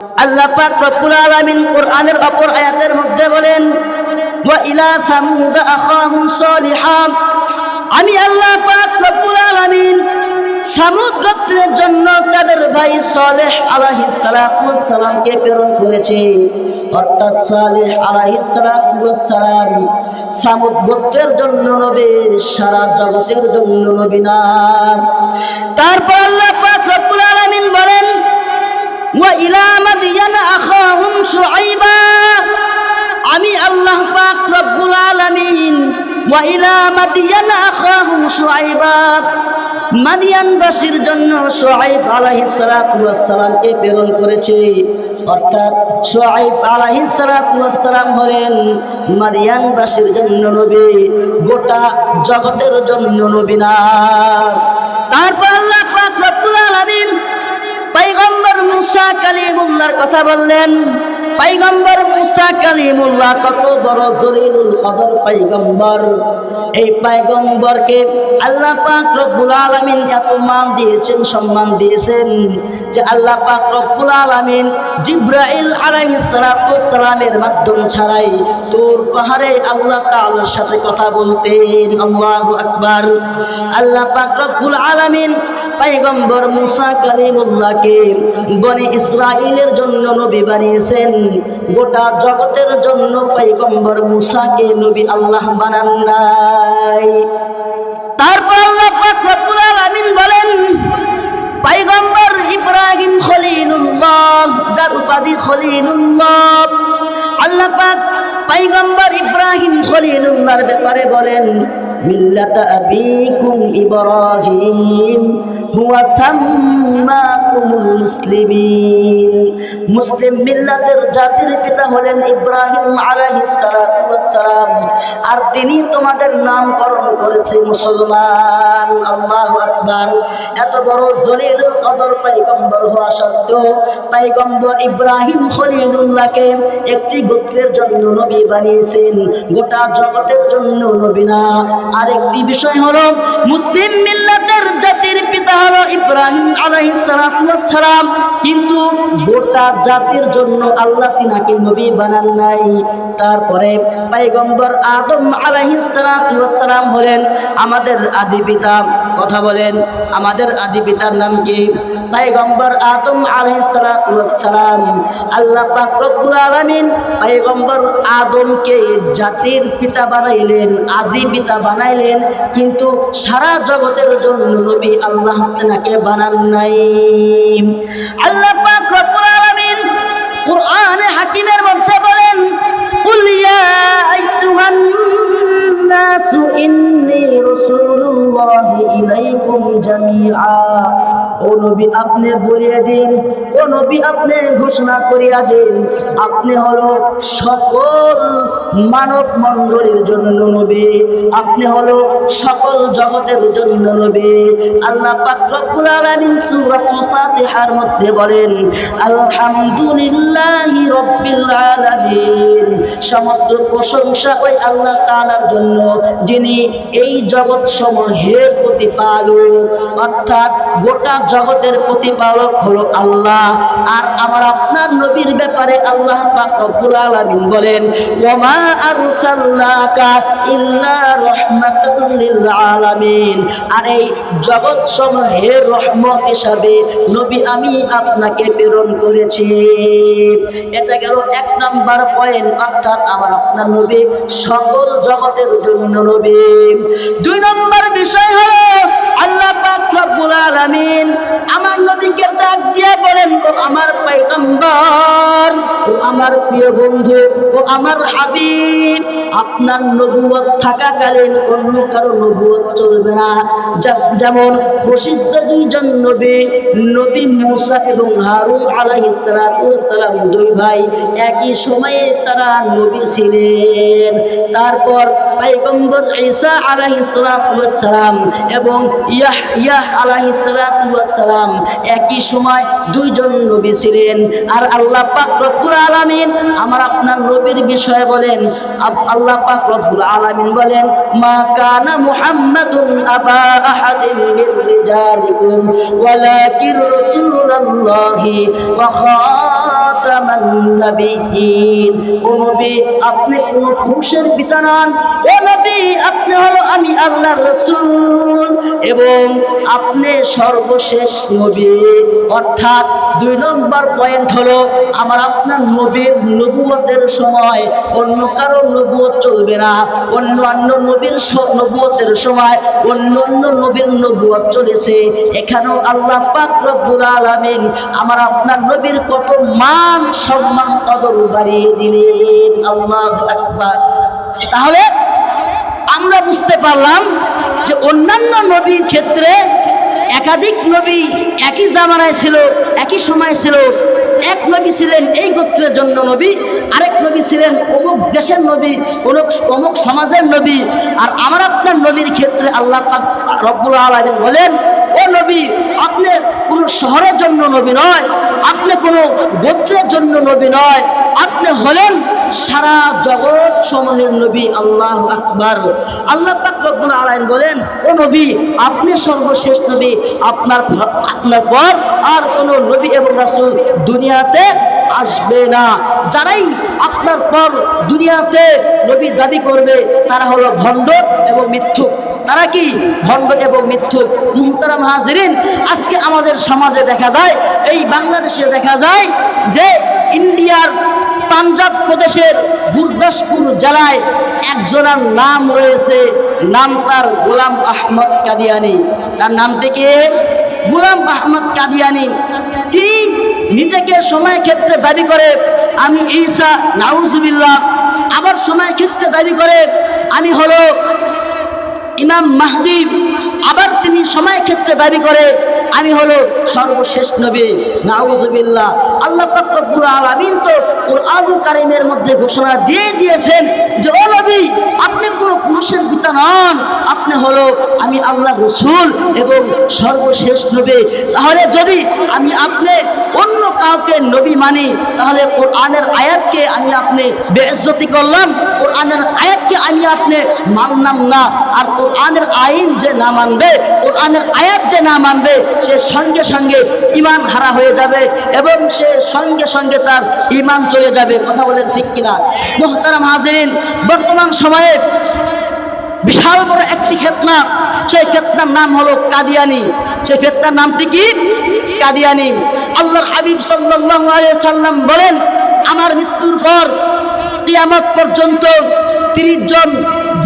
আল্লাহ পাক রব্বুল আলামিন অপর আয়াতের মধ্যে বলেন, ওয়া ইলা আখাহুম আমি আল্লাহ পাক রব্বুল আলামিন সামুদ গোত্রের জন্য তাদের ভাই সালেহ সালাতু সালামকে প্রেরণ করেছে। অর্থাৎ সালেহ আলাইহিস সালাতু সালাম সামুদ গোত্রের জন্য নবী, সারা জগতের জন্য নবী না। তারপর আল্লাহ পাক রব্বুল আলামিন বলেন وإلى مدين أخاهم شعيبا আমি আল্লাহ পাক রব্বুল আলামিন ওয়াইলা মাদিয়ান আখাহুম শুআইবা মাদিয়ানবাসীর জন্য শুআইব আলাইহিস সালাতু ওয়াস সালামকে প্রেরণ করেছে অর্থাৎ শুআইব আলাইহিস সালাতু ওয়াস সালাম হলেন মাদিয়ানবাসীর জন্য নবী গোটা জগতের জন্য নবী না তারপর আল্লাহ পাক রব্বুল আলামিন পাইগম্বর মুসা কালিমুল্লার কথা বললেন। পাইগম্বর মুসা কালিমুল্লাহ, কত বড় জলিলুল কদর পাইগম্বর। এই পাইগম্বরকে আল্লাহ পাক রব্বুল আলামিন এত মান দিয়েছেন, সম্মান দিয়েছেন যে আল্লাহ পাক রব্বুল আলামিন জিব্রাইল আলাইহিস সালাতু সালামের মাধ্যম ছাড়াই তোর পাহাড়ে আল্লাহ তাআলার সাথে কথা বলতেন। আল্লাহু আকবার। আল্লাহ পাক রব্বুল আলামিন পাইগম্বর মুসা কালিমুল্লাহকে বনে ইসরাইলের জন্য নবী বানিয়েছেন। গোটা জগতের জন্য পাইগম্বর মুসাকে নবী আল্লাহ বানান নাই। তারপর আল্লাহ রব্বুল আলামিন বলেন পাইগম্বর ইব্রাহিম খলিলুল্লাহ, যার উপাধি খলিলুল্লাহ। আল্লাহ পাক পাইগম্বর ইব্রাহিম খলিলুল্লাহর ব্যাপারে বলেন, মিল্লাতা আবিকুম ইব্রাহিম। মুসলিম জাতির পিতা হলেন ইব্রাহিম আলাইহিস আর তিনি তোমাদের নামকরণ মুসলমান। এত বড় হওয়া সত্ত্বেও ইব্রাহিম একটি গোত্রের জন্য নবী বানিয়েছেন। গোটা জগতের জন্য নবী না। আরেকটি বিষয় হলো, মুসলিম মিল্লাতের জাতির পিতা হলো ইব্রাহিম আলাইহিস সালাতু ওয়াস সালাম, কিন্তু গোটা জাতির জন্য আল্লাহ তিনাকে নবী বানান নাই। তারপরে পাইগম্বর আদম আলাইহিস সালাতু সালাম হলেন আমাদের আদি পিতা, কথা বলেন, আমাদের আদি পিতার নাম কি? পয়গম্বর আদম আলাইহিস সালাতু ওয়াস সালাম, আল্লাহ পাক রব্বুল আলামিন পয়গম্বর আদমকে জাতির পিতা বানাইলেন, আদি পিতা বানাইলেন, কিন্তু সারা জগতের জন্য নবী আল্লাহ তেনাকে বানান নাই। আল্লাহ পাক রব্বুল আলামিন কোরআনে হাকিমের মধ্যে বলেন, কুল ইয়া আইয়ুহান নাসু ইন্নী আপনি বলিয়ে দিন, ও নবী, আপনি ঘোষণা করিয়া দিন, আপনি হলো সকল মানব মণ্ডলীর জন্য নবী, আপনি হলো সকল জগতের জন্য নবী। আল্লাহ পাক রব্বুল আলামিন মধ্যে বলেন, আলহামদুলিল্লাহি রাব্বিল সমস্ত প্রশংসা ওই আল্লাহ তাআলার জন্য, যিনি এই জগৎ সমূহের প্রতিপালক। অর্থাৎ গোটা জগতের প্রতিপালক হলো আল্লাহ। আর আমার আপনার নবীর ব্যাপারে আল্লাহ বলেন, ওমা আলামিন। আর এই জগৎ সমূহের রহমত হিসাবে নবী আমি আপনাকে প্রেরণ করেছি। এটা গেল এক নাম্বার পয়েন্ট। অর্থাৎ আমার আপনার নবী সকল জগতের জন্য নবী। দুই নম্বর বিষয় হলো আল্লাহ পাক রব্বুল আলামিন আমার নবীকে ডাক দিয়ে বলেন, ও আমার পয়গম্বর, ও আমার প্রিয় বন্ধু, ও আমার হাবিব, আপনার নবুয়ত থাকাকালীন অন্য কারও নবুয়ত চলবে না। যেমন প্রসিদ্ধ দুইজন নবী নবী মুসা এবং হারুন আলাইহিস সালাতু দুই ভাই একই সময়ে তারা নবী ছিলেন। তারপর পয়গম্বর ঈসা আলাইহিস সালাতু এবং ইয়াহইয়া আলাইহিস সালাতু সালাম একই সময় দুইজন নবী ছিলেন। আর আল্লাহ পাক রব্বুল আলামিন আমার আপনার নবীর বিষয়ে বলেন আল্লাহ পাক রব্বুল আলামিন বলেন, মা কানা মুহাম্মাদুন আবা আহাদিন মির রিজালিকুম, ওয়ালাকিন রাসূলুল্লাহি ওয়া খাতামান নাবিয়্যিন। ও নবী, আপনি কোন পুরুষের পিতা নন? ও নবী, আপনি হলো আমি আল্লাহর রাসূল। এবং আপনি সর্বশেষ নবী। অর্থাৎ দুই নম্বর পয়েন্ট হলো, আমার আপনার নবীর নবুয়তের সময়। অন্য কারও নবুয়ত চলবে না। অন্য অন্য নবীর নবুয়তের সময় অন্য অন্য নবীর নবুয়ত চলেছে। এখানেও আল্লাহ পাক রব্বুল আলামিন আমার আপনার নবীর কত মান সম্মান কদর বাড়িয়ে দিলেন। আল্লাহ আকবার। তাহলে আমরা বুঝতে পারলাম যে অন্যান্য নবীর ক্ষেত্রে একাধিক নবী একই জামানায় ছিল, একই সময় ছিল। এক নবী ছিলেন এই গোত্রের জন্য নবী, আরেক নবী ছিলেন অমুক দেশের নবী, অমুক অমুক সমাজের নবী। আর আমার আপনার নবীর ক্ষেত্রে আল্লাহ রব্বুল আলম বলেন, ও নবী, আপনি কোনো শহরের জন্য নবী নয়, আপনি কোনো গোত্রের জন্য নবী নয়, আপনি হলেন সারা জগৎ সমূহের নবী আল্লাহ আকবার। আল্লাহ পাক রব্বুল আলামিন বলেন, ও নবী, আপনি সর্বশেষ নবী, আপনার আপনার পর আর কোনো নবী এবং রাসূল দুনিয়াতে আসবে না। যারাই আপনার পর দুনিয়াতে নবী দাবি করবে, তারা হলো ভণ্ড এবং মিথ্যুক। তারা কি? ভণ্ড এবং মিথ্যুক মুহতারাম হাজিরিন। আজকে আমাদের সমাজে দেখা যায়, এই বাংলাদেশে দেখা যায় যে ইন্ডিয়ার পাঞ্জাব প্রদেশের গুরদাসপুর জেলায় একজনের নাম রয়েছে, নাম তার গোলাম আহমদ কাদিয়ানি। তার নামটি কি গোলাম আহমদ কাদিয়ানি। তিনি নিজেকে সময় ক্ষেত্রে দাবি করে, আমি ঈসা, নাউজুবিল্লাহ, আবার সময় ক্ষেত্রে দাবি করে, আমি হলো ইমাম মাহদি আবার তিনি সময় ক্ষেত্রে দাবি করে আমি হলো সর্বশেষ নবী। নাউজুবিল্লাহ আল্লাহ পাক রব্বুল আলামিন তো কুরআনুল কারীমের মধ্যে ঘোষণা দিয়ে দিয়েছেন যে, ও নবী, আপনি কোনো পুরুষের পিতা নন। আপনি হলো আমি আল্লাহ রসুল এবং সর্বশেষ নবী। তাহলে যদি আমি আপনি অন্য কাউকে নবী মানি, তাহলে কোরআনের আয়াতকে আমি আপনি বেইজ্জতি করলাম। কোরআনের আয়াতকে আমি আপনি মানলাম না। আর কোরআনের আইন যে না মানবে, কোরআনের আয়াত যে না মানবে সে সঙ্গে সঙ্গে ইমান হারা হয়ে যাবে এবং সে সঙ্গে সঙ্গে তার ইমান চলে যাবে। কথা বলেন ঠিক কিনা? মোহতারাম হাজিরিন, বর্তমান সময়ে বিশাল বড় একটি ফেতনা। সেই ফেতনার নাম হলো কাদিয়ানি। সেই ফেতনার নামটি কি? কাদিয়ানি। আল্লাহর হাবিব সাল্লাম বলেন, আমার মৃত্যুর পর কিয়ামত পর্যন্ত তিরিশ জন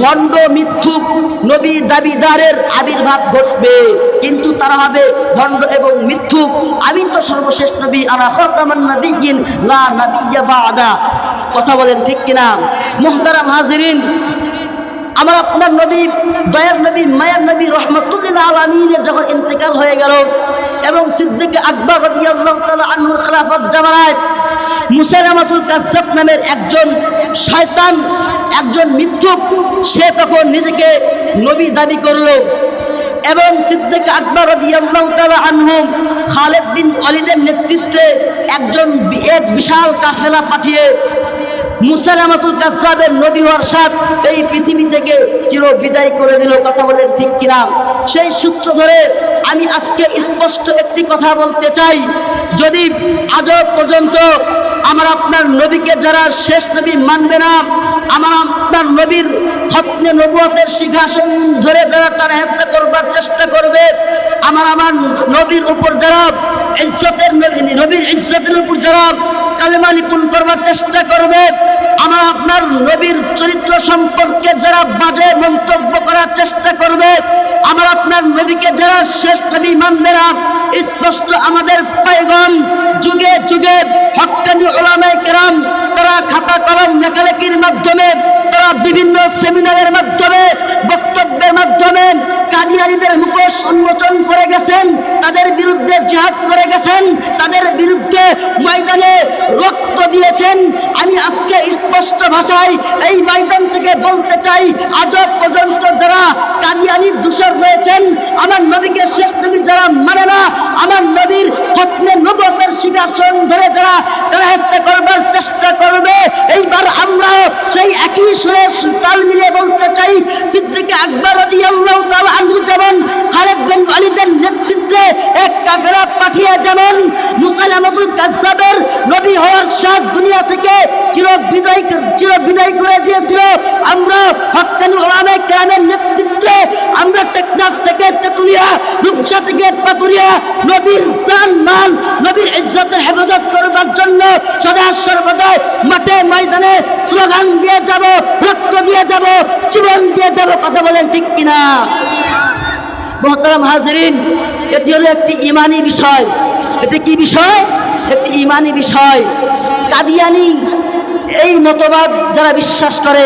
ভণ্ড মিথ্যুক নবী দাবিদারের আবির্ভাব ঘটবে, কিন্তু তারা হবে ভণ্ড এবং মিথ্যুক আমি তো সর্বশেষ নবী আনা খাতামান নাবিয়িন লা বাদা। কথা বলেন ঠিক কিনা? মুহতারাম হাজিরিন, আমার আপনার নবী দয়ার নবী, মায়ার নবী রহমতুল্লাহ আলমিনের যখন ইন্তেকাল হয়ে গেল, এবং সিদ্দিক আকবর রাদিয়াল্লাহু তাআলা আনহুর খেলাফত জামানায় মুসাইলামাতুল কাসাব নামের একজন শয়তান একজন মিথ্যুক সে তখন নিজেকে নবী দাবি করল। এবং সিদ্দিক আকবর রাদিয়াল্লাহু তাআলা আনহু, খালেদ বিন ওয়ালিদের নেতৃত্বে একজন এক বিশাল কাফেলা পাঠিয়ে মুসালামাতুল কাসাবের নবী হওয়ার সাথ এই পৃথিবী থেকে চির বিদায় করে দিল। কথা বলেন ঠিক কিনা? সেই সূত্র ধরে আমি আজকে স্পষ্ট একটি কথা বলতে চাই। যদি আজও পর্যন্ত আমার আপনার নবীকে যারা শেষ নবী মানবে না, আমার আপনার নবীর হত্নে নবুয়তের সিংহাসন ধরে যারা তারা হেসা করবার চেষ্টা করবে, আমার আমার নবীর উপর যারা ইজ্জতের নবী- নবীর ইজ্জতের উপর যারা কালেমা লিপুন করবার চেষ্টা করবে, আমার আপনার নবীর চরিত্র সম্পর্কে যারা বাজে মন্তব্য করার চেষ্টা করবে, আমার আপনার নবীকে যারা শেষ নবী মানবে না, স্পষ্ট আমাদের পায়গম, যুগে যুগে হকানি ওলামায়ে কেরাম, তারা খাতা কলম লেখালেখির মাধ্যমে, তারা বিভিন্ন সেমিনারের মাধ্যমে, বক্তব্যের মাধ্যমে কাদিয়ানিদের মুখোশ উন্মোচন করে গেছেন, তাদের বিরুদ্ধে জিহাদ করে গেছেন, তাদের বিরুদ্ধে ময়দানে রক্ত দিয়েছেন। আমি আজকে স্পষ্ট ভাষায় এই ময়দান থেকে রাজধানীর দূষর রয়েছেন। আমার নবীকে শেষ নবী যারা মানে না, আমার নবীর হতনে নবতের সিংহাসন ধরে যারা তারা হেস্তে করবার চেষ্টা করবে। এইবার আমরাও সেই একই সুরে তাল মিলিয়ে বলতে চাই, সিদ্দিকে আকবর রদি আল্লাহ তাল আনহু যেমন খালেদ বিন আলীদের নেতৃত্বে এক কাফেরা পাঠিয়ে যেমন মুসালামুল কাজাবের নবী হওয়ার সাত দুনিয়া থেকে চির বিদায় চির বিদায় করে দিয়েছিল। আমরা হত্যানু ময়দানে স্লোগান দিয়ে যাব, রক্ত দিয়ে যাব, জীবন দিয়ে যাব, কথা বলেন ঠিক কিনা? হাজরিন, এটি হলো একটি ইমানি বিষয়। এটি কি বিষয়? একটি ইমানি বিষয়। কাদিয়ানি, এই মতবাদ যারা বিশ্বাস করে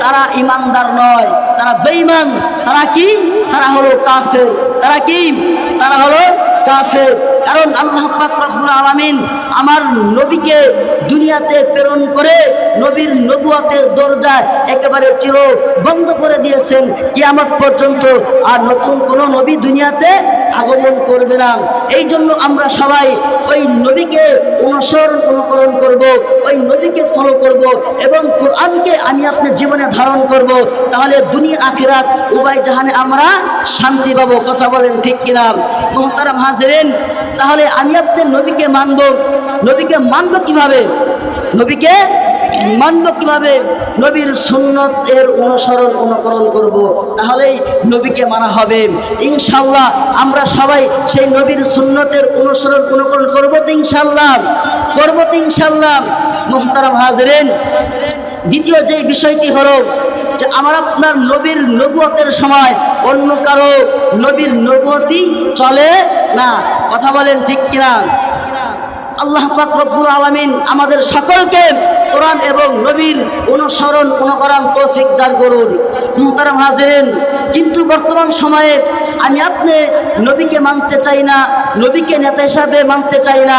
তারা ইমানদার নয় তারা বেঈমান। তারা কি? তারা হলো কাফের। তারা কি? তারা হলো কাফের কারণ আল্লাহ পাক রব্বুল আলামিন আমার নবীকে দুনিয়াতে প্রেরণ করে নবীর নবুয়াতের দরজা একেবারে চির বন্ধ করে দিয়েছেন। কিয়ামত পর্যন্ত আর নতুন কোন নবী দুনিয়াতে আগমন করবে না। এই জন্য আমরা সবাই ওই নবীকে অনুসরণ অনুকরণ করব, ওই নবীকে ফলো করব এবং কোরআনকে আমি আপনার জীবনে ধারণ করব। তাহলে দুনিয়া আখিরাত, উভয় জাহানে আমরা শান্তি পাবো। কথা বলেন ঠিক কিনা? মোহতারাম হাজরেন, তাহলে আমি আপনার নবীকে মানব। নবীকে মানব কীভাবে? নবীকে মানব কীভাবে? নবীর সুন্নত এর অনুসরণ, অনুকরণ করব। তাহলেই নবীকে মানা হবে। ইনশাল্লাহ আমরা সবাই সেই নবীর সুন্নতের অনুসরণ, অনুকরণ করব তো ইনশাল্লাহ করব তো ইনশাল্লাহ মোহতারাম হাজরেন দ্বিতীয় যে বিষয়টি হলো যে আমার আপনার নবীর নবুয়তের সময় অন্য কারও নবীর নবুয়তি চলে না। কথা বলেন ঠিক কিনা? আল্লাহ রব্বুল আলামিন আমাদের সকলকে কোরআন এবং নবীর অনুসরণ, অনুকরণ, তৌফিক দান করুন। মুহতারাম হাজিরেন, কিন্তু বর্তমান সময়ে আমি আপনি নবীকে মানতে চাই না, নবীকে নেতা হিসাবে মানতে চাই না।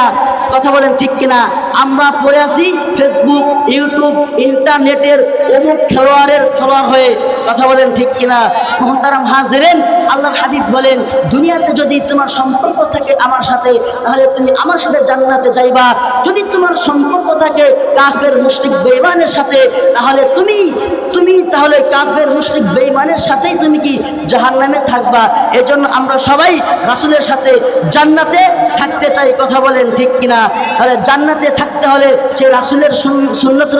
কথা বলেন ঠিক কিনা? আমরা পড়ে আসি ফেসবুক ইউটিউব ইন্টারনেটের অমুক খেলোয়াড়ের ফলোয়ার হয়ে। কথা বলেন ঠিক কিনা? মোহতারাম হাজিরেন, আল্লাহর হাবিব বলেন, দুনিয়াতে যদি তোমার সম্পর্ক থাকে আমার সাথে, তাহলে তুমি আমার সাথে জান্নাতে যাইবা। যদি তোমার সম্পর্ক থাকে কাফের, মুশরিক, বেঈমানের সাথে, তাহলে তুমি তুমি তাহলে কাফের, মুশরিক, বেঈমানের সাথেই তুমি কি জাহান্নামে থাকবা? এজন্য আমরা সবাই রাসূলের সাথে জান্নাতে থাকতে চাই, কথা বলেন ঠিক কিনা? তাহলে জান্নাতে থাকতে হলে সে রাসূলের সুন- সুন্নতের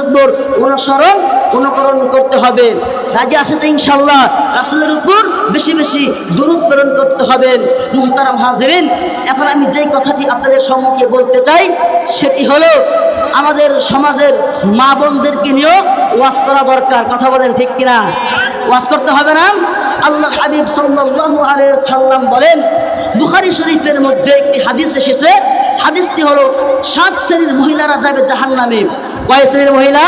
অনুসরণ অনুকরণ করতে হবে। রাজি আছে তো ইনশাল্লাহ রাসূলের উপর বেশি বেশি দূরত প্রেরণ করতে হবে। মুহতারাম হাজরিন, এখন আমি যেই কথাটি আপনাদের সম্মুখে বলতে চাই, সেটি হলো আমাদের সমাজের মা বোনদেরকে নিয়েও ওয়াজ করা দরকার। কথা বলেন ঠিক কিনা? ওয়াজ করতে হবে না? আল্লাহ হাবিব সাল্লাল্লাহু আলাইহি সাল্লাম বলেন, বুখারী শরীফের মধ্যে একটি হাদিস এসেছে। হাদিসটি হলো, সাত শ্রেণির মহিলারা যাবে জাহান্নামে। কয় শ্রেণির মহিলা?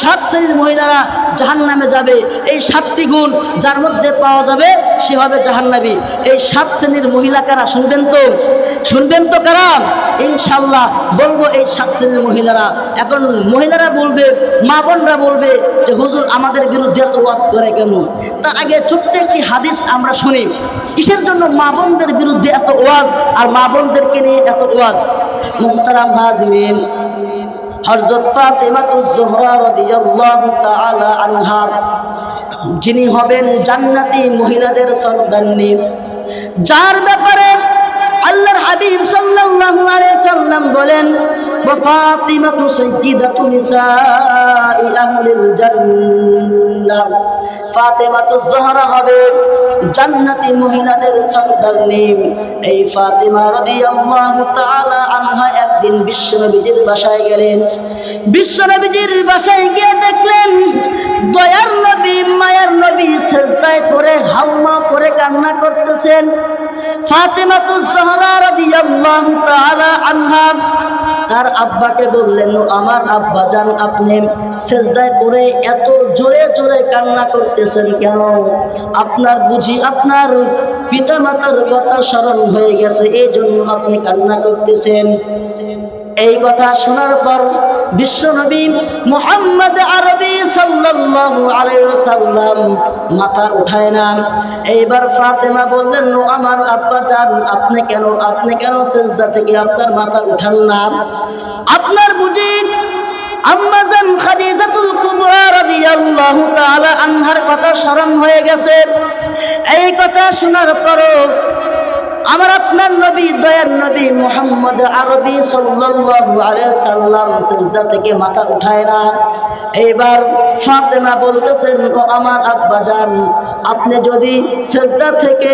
সাত শ্রেণির মহিলারা জাহান নামে যাবে। এই সাতটি গুণ যার মধ্যে পাওয়া যাবে, সে হবে জাহান্নাবী এই সাত শ্রেণির মহিলা কারা শুনবেন তো? শুনবেন তো কারা? ইনশাল্লাহ বলব এই সাত শ্রেণির মহিলারা। এখন মহিলারা বলবে, মা বোনরা বলবে যে, হুজুর, আমাদের বিরুদ্ধে এত ওয়াজ করে কেন? তার আগে ছোট্ট একটি হাদিস আমরা শুনি। কিসের জন্য মা বোনদের বিরুদ্ধে এত ওয়াজ আর মা বোনদেরকে নিয়ে এত ওয়াজ? মুহতারাম হাজমিন হজরত ফাতেমাতুজ জোহরা রাদিয়াল্লাহু তাআলা আনহা, যিনি হবেন জান্নাতি মহিলাদের সর্দান্নি যার ব্যাপারে আল্লাহর হাবিব সাল্লাল্লাহু আলাইহি সাল্লাম বলেন আহলিল জান্নাহ। ফাতেমাতু জোহরা হবে জান্নাতি মহিলাদের সর্দারনি এই ফাতেমা রাদিয়াল্লাহু তাআলা আনহা একদিন বিশ্বনবীজির বাসায় গেলেন। বিশ্বনবীজির বাসায় গিয়ে দেখলেন, দয়ার নবী, মায়ার নবী করে কান্না করতেছেন। ফাতেমাতু জোহরা রাদিয়াল্লাহু তার আব্বাকে বললেন আমার আব্বা, জান আপনি সেজদায় পড়ে এত জোরে জোরে কান্না করতেছেন কেন? আপনার বুঝি আপনার পিতা মাতার কথা স্মরণ হয়ে গেছে এই জন্য আপনি কান্না করতেছেন। এই কথা শোনার পর বিশ্বনবী মোহাম্মদ আরবি সাল্লাল্লাহু আলাইহি সাল্লাম মাথা উঠায় না। এইবার ফাতেমা বললেন, "ও আমার আব্বা জান, আপনি কেন আপনি কেন সেজদা থেকে আপনার মাথা উঠান না? আপনার বুঝি আম্মাজান খাদিজাতুল কুবরা রাদিয়াল্লাহু তাআলা আনহার কথা স্মরণ হয়ে গেছে। এই কথা শোনার পরও আমার আপনার নবী, দয়ার নবী মোহাম্মদ আরবি সাল্লাম সিজদা থেকে মাথা উঠায় না। এইবার ফাতেমা বলতেছেন, ও আমার আব্বা যান আপনি যদি সেজদা থেকে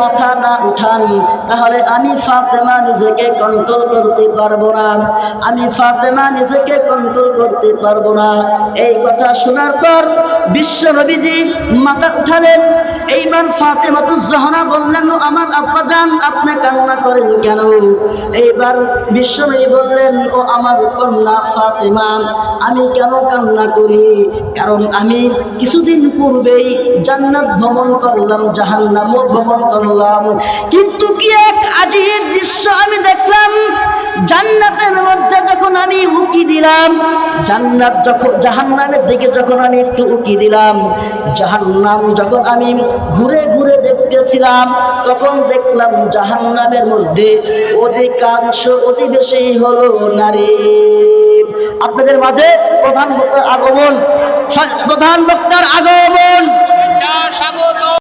মাথা না উঠান, তাহলে আমি ফাতেমা নিজেকে কন্ট্রোল করতে পারব না। আমি ফাতেমা নিজেকে কন্ট্রোল করতে পারব না। এই কথা শোনার পর বিশ্ব নবীজি মাথা উঠালেন। এইবার ফাতেমাতু জাহরা বললেন, ও আমার আব্বা যান আপনি কান্না করেন কেন? এইবার বিশ্বনবী বললেন, ও আমার কন্যা ফাতেমা, আমি কেন কান্না করি? কারণ আমি কিছুদিন পূর্বেই জান্নাত ভ্রমণ করলাম, জাহান্নামও ভ্রমণ করলাম। কিন্তু কি এক আজির দৃশ্য আমি দেখলাম? জান্নাতের মধ্যে যখন আমি উকি দিলাম, জান্নাত যখন, জাহান্নামের দিকে যখন আমি একটু উকি দিলাম, জাহান্নাম যখন আমি ঘুরে ঘুরে দেখতেছিলাম, তখন দেখলাম বললাম, জাহান্নামের মধ্যে অধিকাংশ অধিবেশী হল নারী। আপনাদের মাঝে প্রধান বক্তার আগমন, প্রধান বক্তার আগমন।